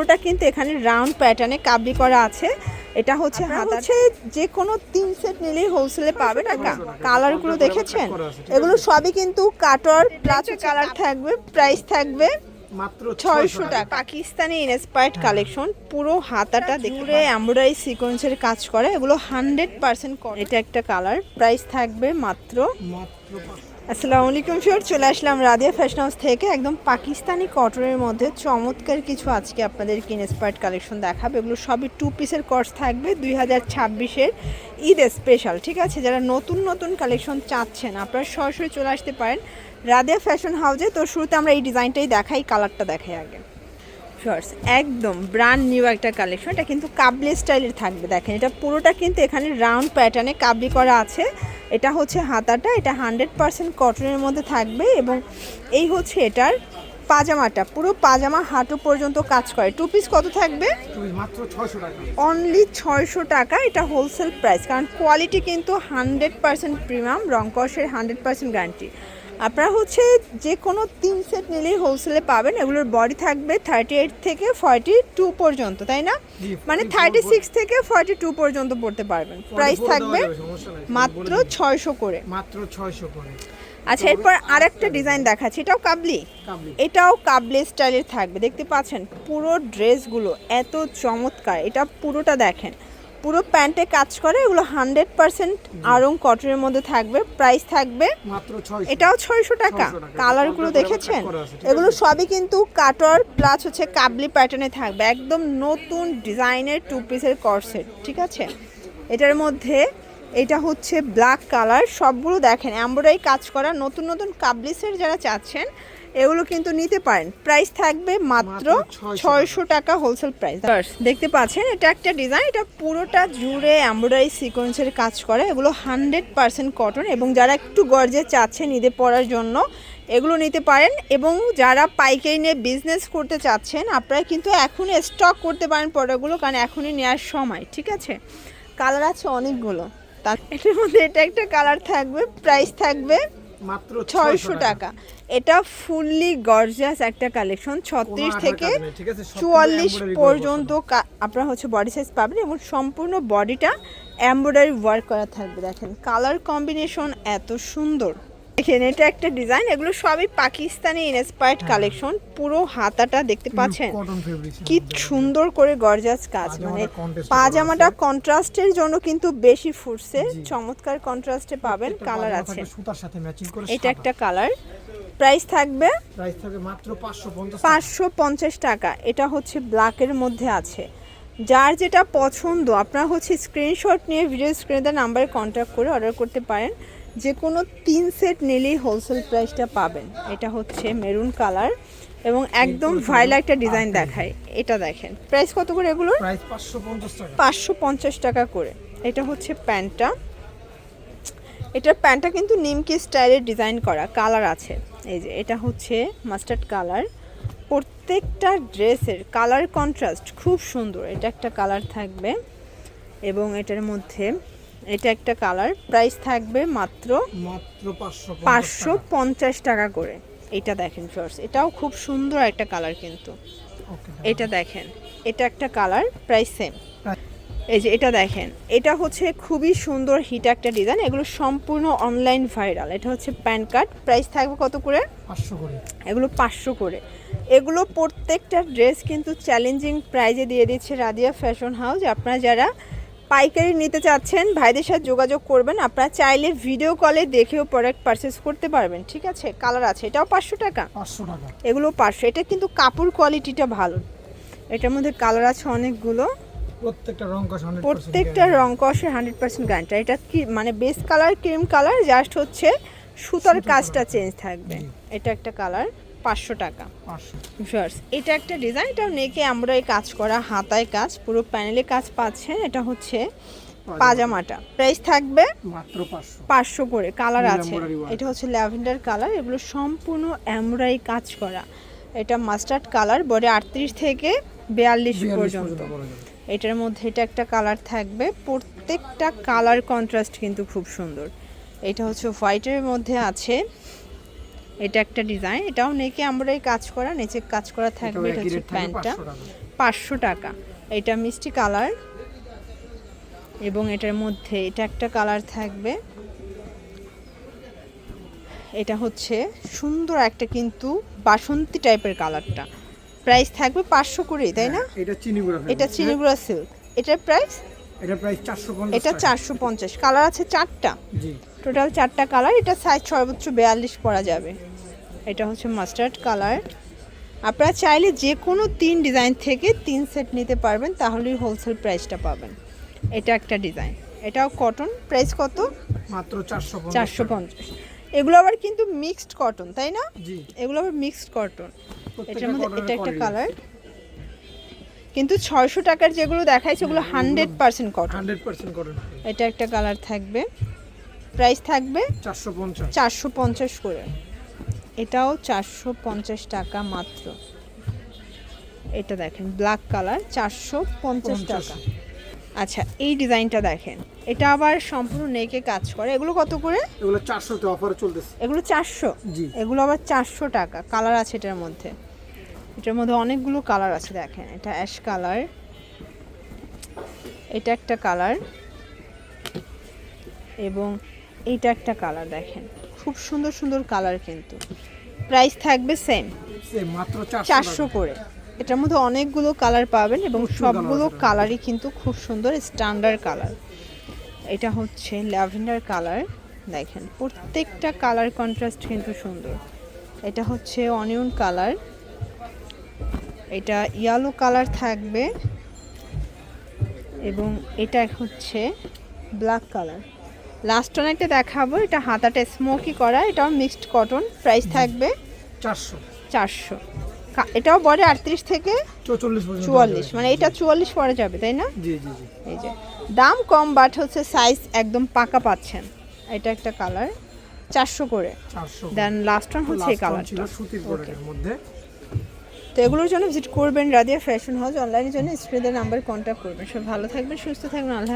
পুরোটা কিন্তু এখানে রাউন্ড প্যাটার্নে কাবলি করা আছে। এটা হচ্ছে হাত হচ্ছে যে কোনো তিন সেট নিলেই হোলসেলে পাবেন। আর কালারগুলো দেখেছেন? এগুলো সবই কিন্তু কাটর প্লাস কালার থাকবে প্রাইস থাকবে মাত্র ছয়শো টাকা। পাকিস্তানি ইনস্পায়ার্ড কালেকশন পুরো হাতাটা দেখলে এমব্রয়ডারি সিকোয়েন্সের কাজ করে। এগুলো হান্ড্রেড পার্সেন্ট এটা একটা কালার প্রাইস থাকবে মাত্র মাত্র। আসসালামু আলাইকুম ফিওর চলে আসলাম রাদিয়া ফ্যাশন হাউস থেকে। একদম পাকিস্তানি কটনের মধ্যে চমৎকার কিছু আজকে আপনাদেরকে ইনস্পায়ার্ড কালেকশন দেখাবে। এগুলো সবই টু পিসের কর্স থাকবে, দুই হাজার ছাব্বিশের ঈদ স্পেশাল ঠিক আছে? যারা নতুন নতুন কালেকশন চাচ্ছেন, আপনারা সরাসরি চলে আসতে পারেন রাদিয়া ফ্যাশন হাউসে। তো শুরুতে আমরা এই ডিজাইনটাই দেখাই কালারটা দেখাই আগে। শর্টস একদম ব্র্যান্ড নিউ একটা কালেকশন এটা কিন্তু কাবলি স্টাইলের থাকবে। দেখেন, এটা পুরোটা কিন্তু এখানে রাউন্ড প্যাটার্নে কাবলি করা আছে। এটা হচ্ছে হাতাটা, এটা হান্ড্রেড পার্সেন্ট কটনের মধ্যে থাকবে এবং এই হচ্ছে এটার পাজামাটা। পুরো পাজামা হাঁটু পর্যন্ত কাজ করে। টু পিস কত থাকবে? অনলি ছয়শো টাকা, এটা হোলসেল প্রাইস কারণ কোয়ালিটি কিন্তু হান্ড্রেড পার্সেন্ট প্রিমিয়াম রংকসের হান্ড্রেড পার্সেন্ট গ্যারান্টি আপনারা হচ্ছে যে কোনো তিন সেট নিলেই হোলসেলে পাবেন। এগুলোর বডি থাকবে থার্টি এইট থেকে ফর্টি টু পর্যন্ত তাই না? মানে থার্টি সিক্স থেকে ফর্টি টু পর্যন্ত পড়তে পারবেন। প্রাইস থাকবে। মাত্র ছয়শো করে। মাত্র ছয়শো করে। আচ্ছা এরপর আরেকটা ডিজাইন দেখাচ্ছি। এটাও কাবলি? কাবলি। এটাও কাবলি স্টাইলের থাকবে। দেখতে পাচ্ছেন পুরো ড্রেসগুলো এত চমৎকার। এটা পুরোটা দেখেন। পুরো প্যান্টে কাজ করে এগুলো হান্ড্রেড পার্সেন্ট আরং কটনের মধ্যে থাকবে প্রাইস থাকবে এটাও ছয়শো টাকা। 600 টাকা। কালারগুলো দেখেছেন? এগুলো সবই কিন্তু কাটর প্লাস হচ্ছে কাবলি প্যাটার্নে থাকবে। একদম নতুন ডিজাইনের টু পিসের কর্সেট ঠিক আছে? এটার মধ্যে এটা হচ্ছে ব্ল্যাক কালার সবগুলো দেখেন। এমব্রয়ডারি কাজ করা নতুন নতুন কাবলিসের যারা চাচ্ছেন এগুলো কিন্তু নিতে পারেন। প্রাইস থাকবে মাত্র মাত্র 600 ছয়শো টাকা হোলসেল প্রাইস দেখতে পাচ্ছেন এটা একটা ডিজাইন এটা পুরোটা জুড়ে এমব্রয়ডারি সিকোয়েন্সের কাজ করে। এগুলো হান্ড্রেড পার্সেন্ট কটন এবং যারা একটু গর্জে চাচ্ছেন ঈদে পরার জন্য এগুলো নিতে পারেন এবং যারা পাইকারি নিয়ে বিজনেস করতে চাচ্ছেন আপনারা কিন্তু এখনই স্টক করতে পারেন প্রোডাক্টগুলো কারণ এখনই নেওয়ার সময় ঠিক আছে? কালার আছে অনেকগুলো। তার এটার মধ্যে এটা একটা কালার থাকবে প্রাইস থাকবে মাত্র ছয়শো টাকা। এটা ফুললি গর্জিয়াস একটা কালেকশন ছত্রিশ থেকে চুয়াল্লিশ পর্যন্ত আপনারা হচ্ছে বডি সাইজ পাবেন এবং সম্পূর্ণ বডিটা এমব্রয়ডারি ওয়ার্ক করা থাকবে দেখেন। কালার কম্বিনেশন এত সুন্দর। দেখেন এটা একটা ডিজাইন এগুলো সবই পাকিস্তানি ইনস্পায়ার্ড কালেকশন পুরো হাতাটা দেখতে পাচ্ছেন? কি সুন্দর করে গর্জাস কাজ। মানে পাজামাটা কন্ট্রাস্টের জন্য কিন্তু বেশি ফুটছে। চমৎকার কন্ট্রাস্টে পাবেন কালার আছে। এটা একটা কালার প্রাইস থাকবে প্রাইস থাকবে মাত্র পাঁচশো পঞ্চাশ টাকা। এটা হচ্ছে ব্ল্যাকের মধ্যে আছে। যার যেটা পছন্দ আপনারা হচ্ছে স্ক্রিনশট নিয়ে ভিডিও স্ক্রিনে নাম্বারে কন্ট্যাক্ট করে অর্ডার করতে পারেন। যে কোনো তিন সেট নিলেই হোলসেল প্রাইসটা পাবেন। এটা হচ্ছে মেরুন কালার এবং একদম ভাইলা একটা ডিজাইন দেখায়। এটা দেখেন। প্রাইস কত করে টাকা। পাঁচশো পঞ্চাশ টাকা করে। এটা হচ্ছে প্যান্টটা। এটার প্যান্টটা কিন্তু নিমকি স্টাইলের ডিজাইন করা। কালার আছে। এই যে এটা হচ্ছে মাস্টার্ড কালার প্রত্যেকটা ড্রেসের কালার কন্ট্রাস্ট খুব সুন্দর। এটা একটা কালার থাকবে। এবং এটার মধ্যে এটা একটা কালার। প্রাইস থাকবে মাত্র মাত্র পাঁচশো পাঁচশো পঞ্চাশ টাকা করে। এটা দেখেন ফার্স্ট এটাও খুব সুন্দর একটা কালার কিন্তু। এটা দেখেন। এটা একটা কালার প্রাইস সেম এই যে এটা দেখেন। এটা হচ্ছে খুবই সুন্দর হিট একটা ডিজাইন এগুলো সম্পূর্ণ অনলাইন ভাইরাল এটা হচ্ছে প্যান কার্ড প্রাইস থাকবে কত করে? পাঁচশো করে। এগুলো পাঁচশো করে। এগুলো প্রত্যেকটা ড্রেস কিন্তু চ্যালেঞ্জিং প্রাইজে দিয়ে দিচ্ছে রাদিয়া ফ্যাশন হাউস আপনারা যারা পাইকারি নিতে চাচ্ছেন ভাইদের সাথে যোগাযোগ করবেন। আপনারা চাইলে ভিডিও কলে দেখেও প্রোডাক্ট পারচেস করতে পারবেন ঠিক আছে? কালার আছে এটাও পাঁচশো টাকা। পাঁচশো টাকা। এগুলো পাঁচশো এটা কিন্তু কাপড় কোয়ালিটিটা ভালো। এটার মধ্যে কালার আছে অনেকগুলো। প্রত্যেকটা রং কষ প্রত্যেকটা রং কষে হান্ড্রেড পার্সেন্ট গ্যারান্টি এটা কি মানে base colour cream colour just হচ্ছে সুতার কাজটা চেঞ্জ থাকবে। এটা একটা কালার পাঁচশো টাকা। ভিউয়ার্স এটা একটা ডিজাইন এটাও নেকে আমরা এই কাজ করা হাতায় কাজ পুরো প্যানেলে কাজ পাচ্ছেন এটা হচ্ছে পাজামাটা। প্রাইস থাকবে মাত্র পাঁচশো। করে কালার আছে। এটা হচ্ছে ল্যাভেন্ডার কালার এগুলো সম্পূর্ণ এমব্রয়ডারি কাজ করা। এটা মাস্টার্ড কালার বডি আটত্রিশ থেকে বিয়াল্লিশ পর্যন্ত। এটার মধ্যে এটা একটা কালার থাকবে প্রত্যেকটা কালার কন্ট্রাস্ট কিন্তু খুব সুন্দর। এটা হচ্ছে হোয়াইটের মধ্যে আছে এটা একটা ডিজাইন। এটাও নেকে আমরা এই কাজ করা নিচে কাজ করা থাকবে এটা হচ্ছে প্যান্টটা। পাঁচশো টাকা। এটা মিষ্টি কালার। এবং এটার মধ্যে এটা একটা কালার থাকবে। এটা হচ্ছে সুন্দর একটা কিন্তু বাসন্তী টাইপের কালারটা। প্রাইস থাকবে পাঁচশো করেই তাই না? এটা চিনি গুঁড়া এটা চিনিগুড়া সিল্ক এটার প্রাইস? এটা প্রাইস চারশো পঞ্চাশ এটা চারশো পঞ্চাশ। কালার আছে চারটা। টোটাল চারটা কালার। এটা সাইজ সর্বোচ্চ বিয়াল্লিশ পরা যাবে। এটা হচ্ছে মাস্টার্ড কালার আপনারা চাইলে যে কোনো তিন ডিজাইন থেকে তিন সেট নিতে পারবেন তাহলেই হোলসেল প্রাইসটা পাবেন। এটা একটা ডিজাইন এটাও কটন প্রাইস কত? মাত্র চারশো চারশো পঞ্চাশ। এগুলো আবার কিন্তু মিক্সড কটন তাই না? এগুলো আবার মিক্সড কটন এটার মধ্যে এটা একটা কালার কিন্তু ছয়শো টাকার যেগুলো দেখাইছে ওগুলো hundred percent cotton hundred percent cotton এটা একটা কালার থাকবে। প্রাইস থাকবে চারশো পঞ্চাশ। চারশো পঞ্চাশ করে। এটাও চারশো পঞ্চাশ টাকা মাত্র। এটা দেখেন ব্ল্যাক কালার চারশো পঞ্চাশ। টাকা। আচ্ছা এই ডিজাইনটা দেখেন। এটা আবার সম্পূর্ণ নেকে কাজ করে। এগুলো কত করে? এগুলো চারশোতে অফারে চলতেছে। এগুলো চারশো? এগুলো আবার চারশো টাকা। কালার আছে এটার মধ্যে। এটার মধ্যে অনেকগুলো কালার আছে দেখেন। এটা অ্যাশ কালার এটা একটা কালার এবং এইটা একটা কালার দেখেন। খুব সুন্দর সুন্দর কালার কিন্তু। প্রাইস থাকবে সেম মাত্র চারশো চারশো করে। এটার মধ্যে অনেকগুলো কালার পাবেন এবং সবগুলো কালারই কিন্তু খুব সুন্দর স্ট্যান্ডার্ড কালার। এটা হচ্ছে ল্যাভেন্ডার কালার। দেখেন প্রত্যেকটা কালার কন্ট্রাস্ট কিন্তু সুন্দর। এটা হচ্ছে অনিয়ন কালার। এটা ইয়েলো কালার থাকবে। এবং এটা হচ্ছে ব্ল্যাক কালার। লাস্ট অনেকটা দেখাবো এটা হাতাটা স্মোকি করা এটাও মিক্সড কটন প্রাইস থাকবে চারশো। চারশো। এটাও বড় আটত্রিশ থেকে চুয়াল্লিশ মানে এটা চুয়াল্লিশ পরে যাবে তাই না? এই যে দাম কম বাট হচ্ছে সাইজ একদম পাকা পাচ্ছেন। এটা একটা কালার চারশো করে। দেন লাস্ট ওয়ান হচ্ছে এই কালারটা মধ্যে। তো এগুলোর জন্য ভিজিট করবেন রাদিয়া ফ্যাশন হাউস অনলাইনের জন্য স্ক্রিনের নাম্বার কন্ট্যাক্ট করবেন। সব ভালো থাকবেন সুস্থ থাকবেন আল্লাহ